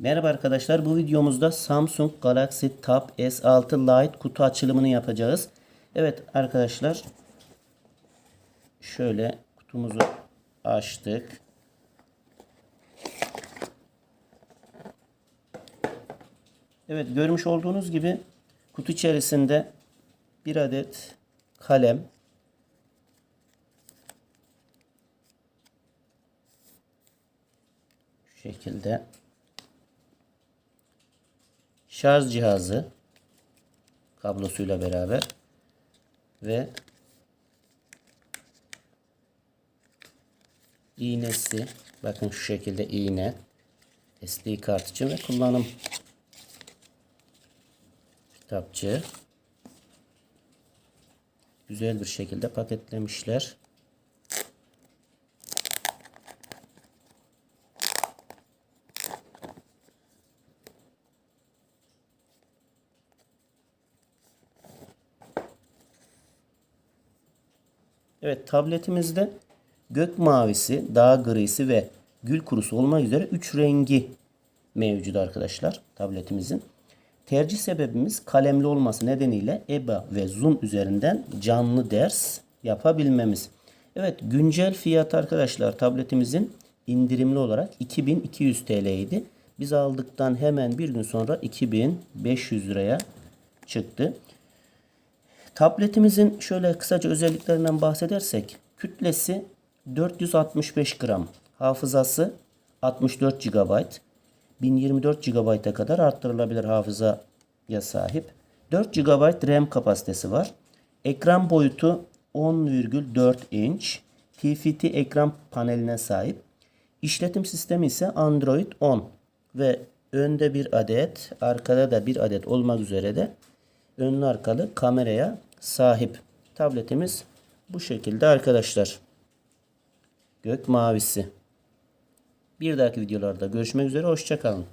Merhaba arkadaşlar. Bu videomuzda Samsung Galaxy Tab S6 Lite kutu açılımını yapacağız. Evet arkadaşlar. Şöyle kutumuzu açtık. Evet görmüş olduğunuz gibi kutu içerisinde bir adet kalem, şekilde şarj cihazı kablosuyla beraber ve iğnesi bakın şu şekilde iğne SD kart için ve kullanım kitapçığı güzel bir şekilde paketlemişler. Evet tabletimizde gök mavisi, dağ grisi ve gül kurusu olmak üzere 3 rengi mevcut arkadaşlar tabletimizin. Tercih sebebimiz kalemli olması nedeniyle EBA ve Zoom üzerinden canlı ders yapabilmemiz. Evet güncel fiyat arkadaşlar tabletimizin indirimli olarak 2200 TL idi. Biz aldıktan hemen bir gün sonra 2500 liraya çıktı. Tabletimizin şöyle kısaca özelliklerinden bahsedersek kütlesi 465 gram, hafızası 64 GB, 1024 GB'a kadar arttırılabilir hafızaya sahip. 4 GB RAM kapasitesi var. Ekran boyutu 10,4 inç. TFT ekran paneline sahip. İşletim sistemi ise Android 10 ve önde bir adet, arkada da bir adet olmak üzere de önlü arkalı kameraya sahip. Tabletimiz bu şekilde arkadaşlar. Gök mavisi. Bir dahaki videolarda görüşmek üzere. Hoşçakalın.